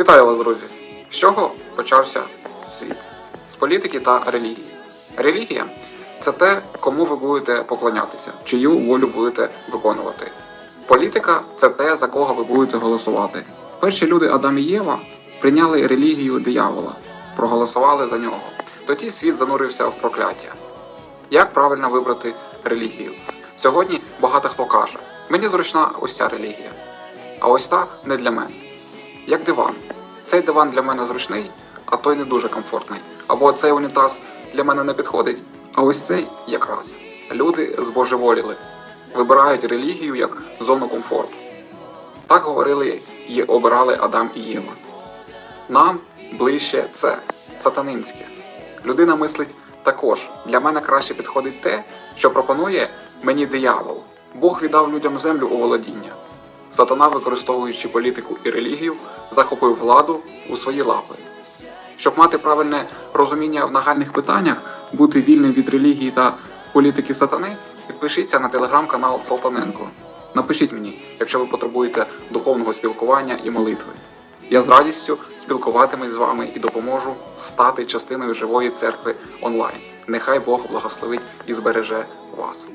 Вітаю вас, друзі! З чого почався світ? З політики та релігії. Релігія це те, кому ви будете поклонятися, чию волю будете виконувати. Політика це те, за кого ви будете голосувати. Перші люди Адам і Єва прийняли релігію диявола, проголосували за нього. Тоді світ занурився в прокляття. Як правильно вибрати релігію? Сьогодні багато хто каже: мені зручна ось ця релігія, а ось та не для мене. Як диван. Цей диван для мене зручний, а той не дуже комфортний. Або цей унітаз для мене не підходить, а ось цей якраз. Люди збожеволіли, вибирають релігію як зону комфорту. Так говорили і обирали Адам і Єва. Нам ближче це сатанинське. Людина мислить також. Для мене краще підходить те, що пропонує мені диявол. Бог віддав людям землю у володіння. Сатана, використовуючи політику і релігію, захопив владу у свої лапи. Щоб мати правильне розуміння в нагальних питаннях, бути вільним від релігії та політики сатани, підпишіться на телеграм-канал Салтаненко. Напишіть мені, якщо ви потребуєте духовного спілкування і молитви. Я з радістю спілкуватимусь з вами і допоможу стати частиною живої церкви онлайн. Нехай Бог благословить і збереже вас.